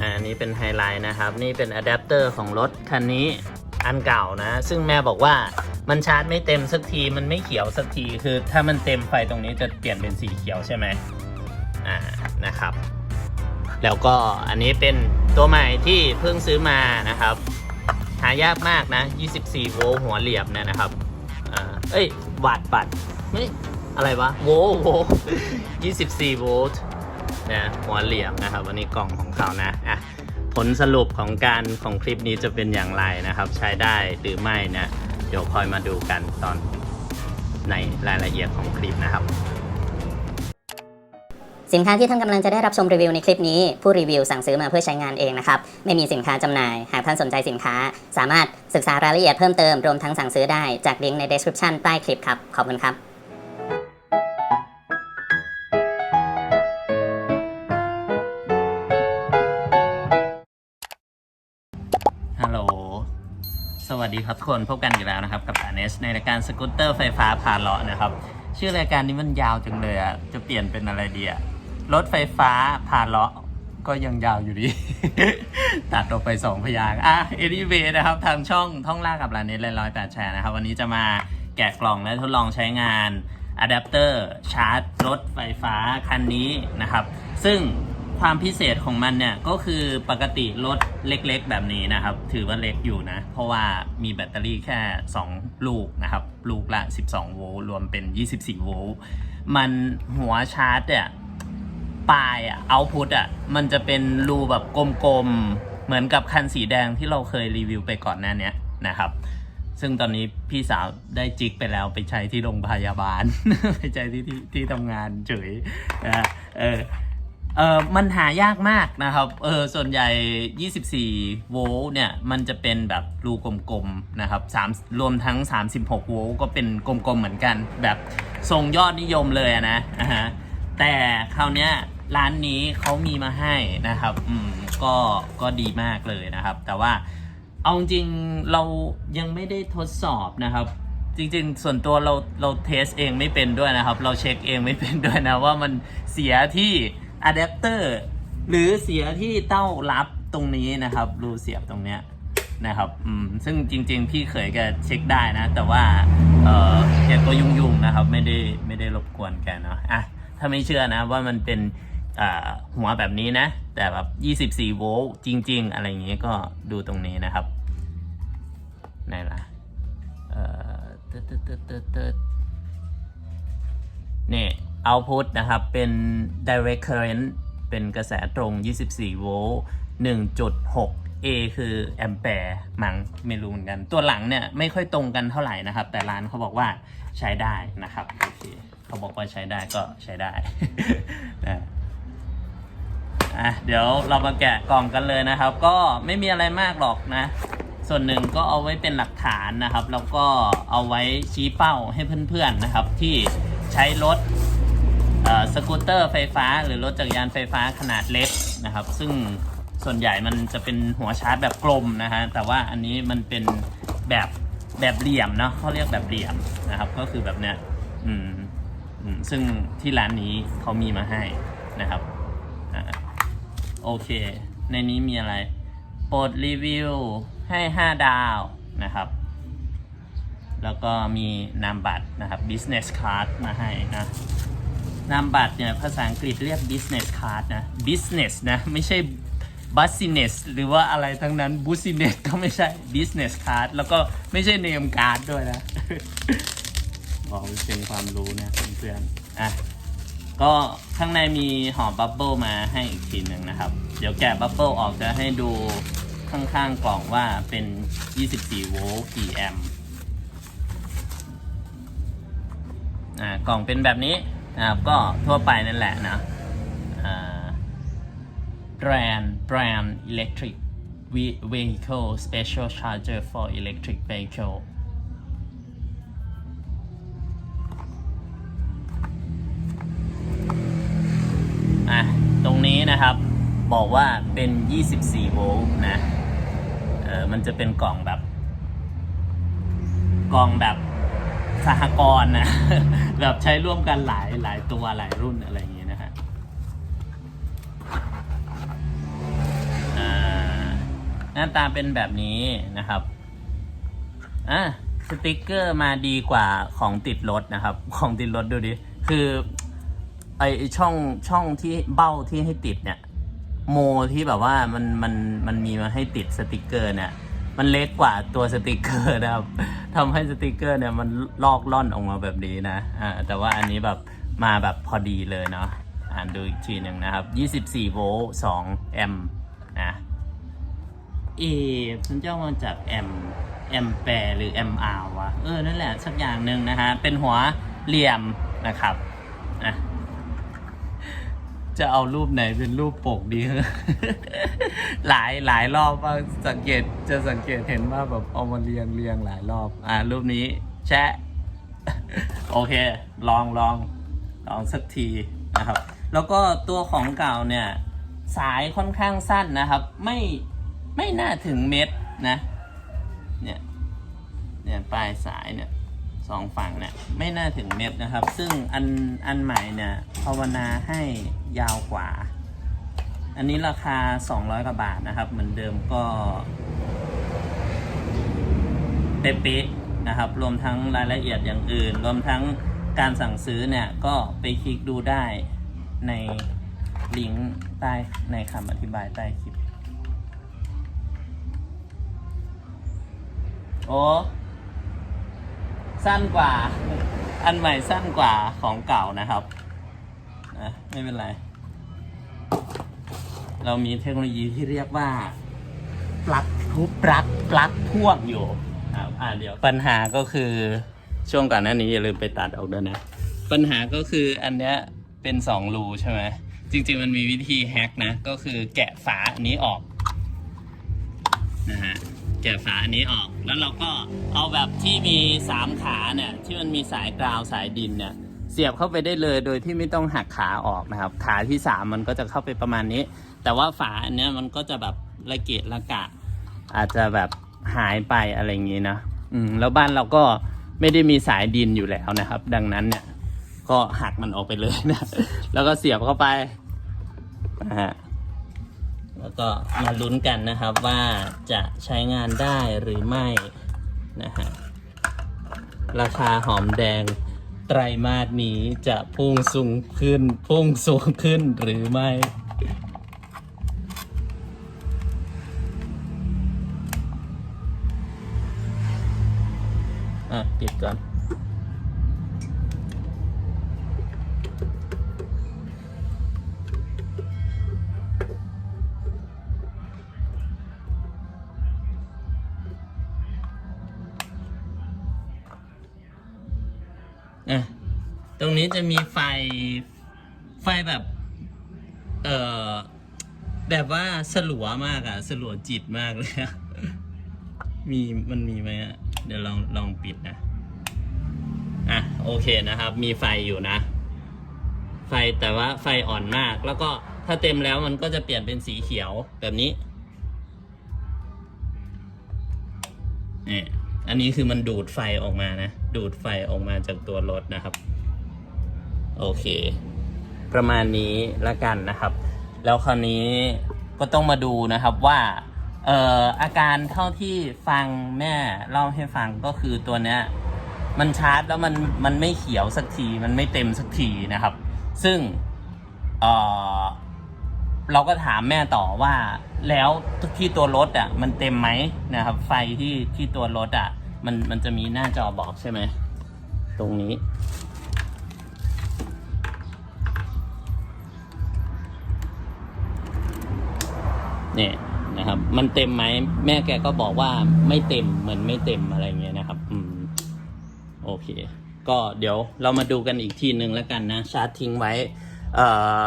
อันนี้เป็นไฮไลท์นะครับ นี่เป็นอะแดปเตอร์ของรถคันนี้อันเก่านะ ซึ่งแม่บอกว่ามันชาร์จไม่เต็มสักทีมันไม่เขียวสักทีคือถ้ามันเต็มไฟตรงนี้จะเปลี่ยนเป็นสีเขียวใช่ไหมอ่านะครับ แล้วก็อันนี้เป็นตัวใหม่ที่เพิ่งซื้อมานะครับ หายากมากนะ 24 โวลต์หัวเหลี่ยมเนี่ยนะครับเอ้ยวัตต์วัตไม่อะไรวะโวลต์โวลต์24 โวลต์ นะหัวเหลี่ยมนะครับวันนี้กล่องของเขานะอะผลสรุปของการของคลิปนี้จะเป็นอย่างไรนะครับ ใช้ได้หรือไม่นะ เดี๋ยวคอยมาดูกันตอนในรายละเอียดของคลิปนะครับ สินค้าที่ท่านกำลังจะได้รับชมรีวิวในคลิปนี้ ผู้รีวิวสั่งซื้อมาเพื่อใช้งานเองนะครับ ไม่มีสินค้าจำหน่าย หากท่านสนใจสินค้า สามารถศึกษารายละเอียดเพิ่มเติมรวมทั้งสั่งซื้อได้จากลิงก์ใน description ใต้คลิปครับขอบคุณครับ วัสดีครับทุกคนพบกันอีกแล้วนะครับ กับตาเนสในรายการสกูตเตอร์ไฟฟ้าพานเลาะนะครับ ชื่อรายการนี้มันยาวจังเลยอะจะเปลี่ยนเป็นอะไรดีอะรถไฟฟ้าพานเลาะก็ยังยาวอยู่ดี ตัดออกไปสองพยางอะเอ y ีเวนะครับทางช่องท่องล่ากับลาเนสละร้อยแปดแชร์นะครับ วันนี้จะมาแกะกล่องและทดลองใช้งานอะแดปเตอร์ชาร์จรถไฟฟ้าคันนี้นะครับ ซึ่ง ความพิเศษของมันเนี่ยก็คือปกติรถเล็กๆ แบบนี้นะครับ ถือว่าเล็กอยู่นะ เพราะว่ามีแบตเตอรี่แค่ 2 ลูกนะครับ ลูกละ 12 โวลต์รวมเป็น 24 โวลต์มันหัวชาร์จเนี่ยปลายอะเอาพุตอะมันจะเป็นรูแบบกลมๆ เหมือนกับคันสีแดงที่เราเคยรีวิวไปก่อนหน้านี้นะครับ ซึ่งตอนนี้พี่สาวได้จิกไปแล้วไปใช้ที่โรงพยาบาล ไปใช้ที่ที่ที่ทำงานเฉยนะเออ เออมันหายากมากนะครับ เออส่วนใหญ่ 24 โวลต์เนี่ย มันจะเป็นแบบรูกลมๆนะครับ3รวมทั้ง 36 โวลต์ก็เป็นกลมๆเหมือนกัน แบบทรงยอดนิยมเลยนะอ่าฮะแต่คราวเนี้ยร้านนี้เขามีมาให้นะครับ อืม ก็ ก็ดีมากเลยนะครับ แต่ว่า เอาจริงเรายังไม่ได้ทดสอบนะครับ จริงๆ ส่วนตัวเรา เราเทสเองไม่เป็นด้วยนะครับ เราเช็คเองไม่เป็นด้วยนะว่ามันเสียที่ อะแดปเตอร์หรือเสียที่เต้ารับตรงนี้นะครับรูเสียบตรงเนี้ยนะครับอืมซึ่งจริง ๆ พี่เขยแกเช็คได้นะ แต่ว่าเออแกก็ยุ่งๆนะครับ ไม่ได้ไม่ได้รบกวนแกเนาะอะถ้าไม่เชื่อนะว่ามันเป็นหัวแบบนี้นะ แต่แบบ24โวลต์จริง ๆ อะไรอย่างเงี้ยก็ดูตรงนี้นะครับไหนล่ะเอ่อตึ๊ดตึ๊ดตึ๊ดตึ๊ดตึ๊ดนี่ output นะครับ เป็น direct current เป็นกระแสตรง 24 โวลต์ 1.6 A คือแอมแปร์มั้งไม่รู้เหมือนกัน ตัวหลังเนี่ยไม่ค่อยตรงกันเท่าไหร่นะครับ แต่ร้านเขาบอกว่าใช้ได้นะครับโอเคเขาบอกว่าใช้ได้ก็ใช้ได้นะอะเดี๋ยวเรามาแกะกล่องกันเลยนะครับ ก็ไม่มีอะไรมากหรอกนะ ส่วนหนึ่งก็เอาไว้เป็นหลักฐานนะครับ แล้วก็เอาไว้ชี้เป้าให้เพื่อนๆนะครับ ที่ใช้รถ สกูตเตอร์ไฟฟ้า หรือรถจักรยานไฟฟ้าขนาดเล็กนะครับ ซึ่งส่วนใหญ่มันจะเป็นหัวชาร์จแบบกลมนะฮะแต่ว่าอันนี้มันเป็นแบบแบบเหลี่ยมเนาะเขาเรียกแบบเหลี่ยมนะครับ ก็คือแบบเนี้ยอืมอืมซึ่งที่ร้านนี้เขามีมาให้นะครับอโอเค ในนี้มีอะไรโปรดรีวิวให้ 5 ดาวนะครับ แล้วก็มีนามบัตรนะครับ business card มาให้นะ นามบัตรเนี่ยภาษาอังกฤษเรียก business card นะ business นะไม่ใช่ business หรือว่าอะไรทั้งนั้น business ก็ไม่ใช่ business card แล้วก็ไม่ใช่ name card ด้วยนะบอกเป็นความรู้นะเพื่อนๆอะก็ข้างในมีห่อบับเบิลมาให้อีกทีหนึ่งนะครับ เดี๋ยวแกะบับเบิลออกจะให้ดูข้างๆกล่องว่าเป็น 24 โวลต์กี่แอมป์อ่ากล่องเป็นแบบนี้ นะครับก็ทั่วไปนั่นแหละนะอ่า brand brand electric ve- vehicle special charger for electric vehicle อะตรงนี้นะครับบอกว่าเป็น 24 โวลต์นะ เออมันจะเป็นกล่องแบบ กล่องแบบ สหกรณ์นะ แบบใช้ร่วมกันหลายหลายตัวหลายรุ่นอะไรอย่างเงี้ยนะฮะหน้าตาเป็นแบบนี้นะครับอะสติกเกอร์มาดีกว่าของติดรถนะครับ ของติดรถดูดิ คือไอช่องช่องที่เบ้าที่ให้ติดเนี่ย โมที่แบบว่ามันมันมันมีมาให้ติดสติกเกอร์เนี่ย มันเล็กกว่าตัวสติกเกอร์นะครับทำให้สติกเกอร์เนี่ยมันลอกล่อนออกมาแบบนี้นะอ่าแต่ว่าอันนี้แบบมาแบบพอดีเลยเนาะอ่านดูอีกทีหนึ่งนะครับ24โวลต์2แอมป์นะเอมันจะมาจากแอมแอมแปร์หรือแอมอาร์วะเออนั่นแหละสักอย่างหนึ่งนะฮะเป็นหัวเหลี่ยมนะครับอะ จะเอารูปไหนเป็นรูปปกดี หลายหลายรอบมากสังเกตจะสังเกตเห็นว่าแบบเอามาเรียงเรียงหลายรอบ อ่ารูปนี้แชะ โอเค ลองลองลองสักทีนะครับ แล้วก็ตัวของเก่าเนี่ย สายค่อนข้างสั้นนะครับ ไม่ไม่น่าถึงเม็ดนะ เนี่ยเนี่ยปลายสายเนี่ย สองฝั่งเนี่ยไม่น่าถึงเม็ดนะครับ ซึ่งอันอันใหม่เนี่ยภาวนาให้ยาวกว่า อันนี้ราคา 200กว่าบาทนะครับ เหมือนเดิมก็เป๊ะๆนะครับ รวมทั้งรายละเอียดอย่างอื่น รวมทั้งการสั่งซื้อเนี่ย ก็ไปคลิกดูได้ในลิงก์ใต้ในคำอธิบายใต้คลิปโอ้ สั้นกว่า อันใหม่สั้นกว่าของเก่านะครับนะไม่เป็นไร เรามีเทคโนโลยีที่เรียกว่าปลั๊กทุบปลั๊กปลั๊กพ่วงอยู่ครับอ่าเดี๋ยวปัญหาก็คือช่วงก่อนหน้านี้อย่าลืมไปตัดออกด้วยนะ ปัญหาก็คืออันเนี้ยเป็นสองรูใช่ไหมจริงๆมันมีวิธีแฮกนะ ก็คือแกะฝาอันนี้ออกนะฮะ แกะฝาอันนี้ออก แล้วเราก็เอาแบบที่มีสามขาเนี่ยที่มันมีสายกราวสายดินเนี่ยเสียบเข้าไปได้เลยโดยที่ไม่ต้องหักขาออกนะครับ ขาที่สามมันก็จะเข้าไปประมาณนี้ แต่ว่าฝาอันเนี้ยมันก็จะแบบระเกะระกะ อาจจะแบบหายไปอะไรอย่างนี้นะอืมแล้วบ้านเราก็ไม่ได้มีสายดินอยู่แล้วนะครับ ดังนั้นเนี่ยก็หักมันออกไปเลยนะ แล้วก็เสียบเข้าไปนะฮะ แล้วก็มาลุ้นกันนะครับว่าจะใช้งานได้หรือไม่นะฮะราคาหอมแดงไตรมาสนี้จะพุ่งสูงขึ้น พุ่งสูงขึ้นหรือไม่ อะปิดก่อน อะตรงนี้จะมีไฟไฟแบบ เอ่อแบบว่าสลัวมากอะสลัวจิตมากเลยอะมีมันมีไหมอะเดี๋ยวลองลองปิดนะอะโอเคนะครับ มีไฟอยู่นะ ไฟแต่ว่าไฟอ่อนมาก แล้วก็ถ้าเต็มแล้วมันก็จะเปลี่ยนเป็นสีเขียวแบบนี้ อันนี้คือมันดูดไฟออกมานะ ดูดไฟออกมาจากตัวรถนะครับ โอเค ประมาณนี้ละกันนะครับ แล้วคราวนี้ก็ต้องมาดูนะครับว่าเอ่ออาการเท่าที่ฟังแม่เล่าให้ฟังก็คือตัวเนี้ยมันชาร์จแล้วมันมันไม่เขียวสักที มันไม่เต็มสักทีนะครับ ซึ่งเอ่อเราก็ถามแม่ต่อว่าแล้วที่ตัวรถอะมันเต็มไหมนะครับ ไฟที่ที่ตัวรถอะ มันมันจะมีหน้าจอบอกใช่ไหม ตรงนี้ เนี่ยนะครับ มันเต็มไหม แม่แกก็บอกว่าไม่เต็มเหมือนไม่เต็มอะไรเงี้ยนะครับ อืม โอเค ก็เดี๋ยวเรามาดูกันอีกทีหนึ่งแล้วกันนะ ชาร์จทิ้งไว้ เอ่อ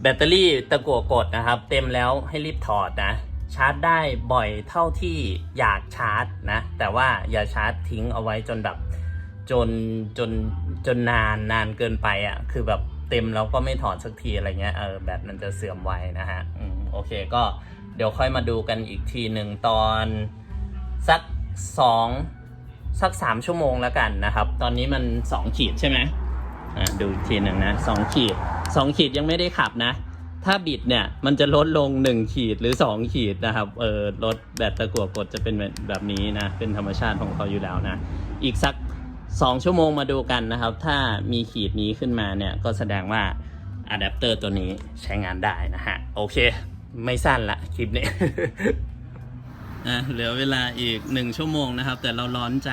แบตเตอรี่ตะกั่วกดนะครับ เต็มแล้วให้รีบถอดนะ ชาร์จได้บ่อยเท่าที่อยากชาร์จนะ แต่ว่าอย่าชาร์จทิ้งเอาไว้จนแบบจนจนจนนานนานเกินไปอะ คือแบบเต็มแล้วก็ไม่ถอดสักทีอะไรเงี้ยเออแบตมันจะเสื่อมไวนะฮะอืมโอเคก็เดี๋ยวค่อยมาดูกันอีกทีหนึ่งตอนสักสองสักสามชั่วโมงแล้วกันนะครับ ตอนนี้มันสองขีดใช่ไหมอ่าดูอีกทีหนึ่งนะสองขีดสองขีดยังไม่ได้ขับนะ ถ้าบิดเนี่ยมันจะลดลง 1 ขีดหรือ 2 ขีดนะครับเออรถแบตตะกั่วกดจะเป็นแบบนี้นะเป็นธรรมชาติของเขาอยู่แล้วนะอีกสัก 2 ชั่วโมงมาดูกันนะครับ ถ้ามีขีดนี้ขึ้นมาเนี่ยก็แสดงว่าอะแดปเตอร์ตัวนี้ใช้งานได้นะฮะ โอเค ไม่สั้นละคลิปนี้อะเหลือเวลาอีกหนึ่งชั่วโมงนะครับ แต่เราร้อนใจ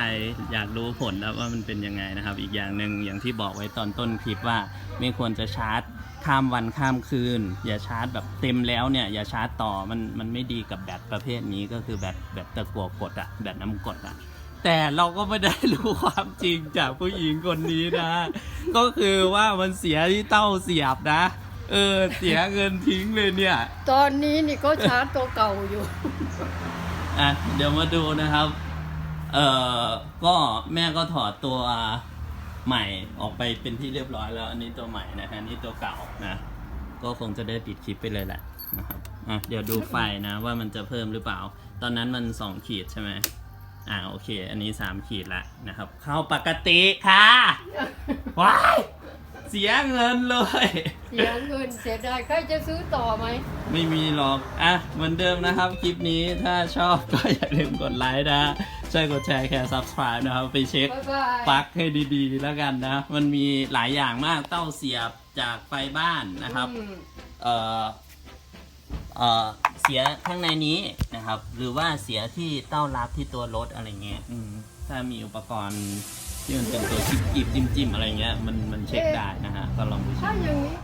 อยากรู้ผลแล้วว่ามันเป็นยังไงนะครับ อีกอย่างหนึ่งอย่างที่บอกไว้ตอนต้นคลิปว่าไม่ควรจะชาร์จ ข้ามวันข้ามคืน อย่าชาร์จแบบเต็มแล้วเนี่ย อย่าชาร์จต่อมันมันไม่ดีกับแบตประเภทนี้ก็คือแบตแบตตะกั่วกดอะแบตน้ำกรดอะแต่เราก็ไม่ได้รู้ความจริงจากผู้หญิงคนนี้นะ ก็คือว่ามันเสียที่เต้าเสียบนะ เออ เสียเงินทิ้งเลยเนี่ย ตอนนี้นี่ก็ชาร์จตัวเก่าอยู่อะเดี๋ยวมาดูนะครับ เอ่อก็แม่ก็ถอดตัว ใหม่ออกไปเป็นที่เรียบร้อยแล้ว อันนี้ตัวใหม่นะฮะอันนี่ตัวเก่านะก็คงจะได้ปิดคลิปไปเลยแหละนะครับอะเดี๋ยวดูไฟนะว่ามันจะเพิ่มหรือเปล่า ตอนนั้นมันสองขีดใช่ไหมอ่าโอเค อันนี้สามขีดละนะครับ เข้าปกติค่ะว้ายเสียเงินเลย เสียเงินเสียดายใครจะซื้อต่อไหม ไม่มีหรอก อะ เหมือนเดิมนะครับ คลิปนี้ถ้าชอบก็อย่าลืมกดไลค์นะ ช่วยกดแชร์แค่ subscribe นะครับ ไปเช็คบ๊ายบายปลั๊กให้ดีๆ แล้วกันนะ มันมีหลายอย่างมากเต้าเสียบจากไฟบ้านนะครับอืมเอ่อเอ่อเสียข้างในนี้นะครับ หรือว่าเสียที่เต้ารับที่ตัวรถอะไรเงี้ยอืมถ้ามีอุปกรณ์ที่มันเป็นตัวชิปจิบจิ้มๆอะไรเงี้ยมันมันเช็คได้นะฮะก็ลองดูเช็ถ้าคอย่างนี้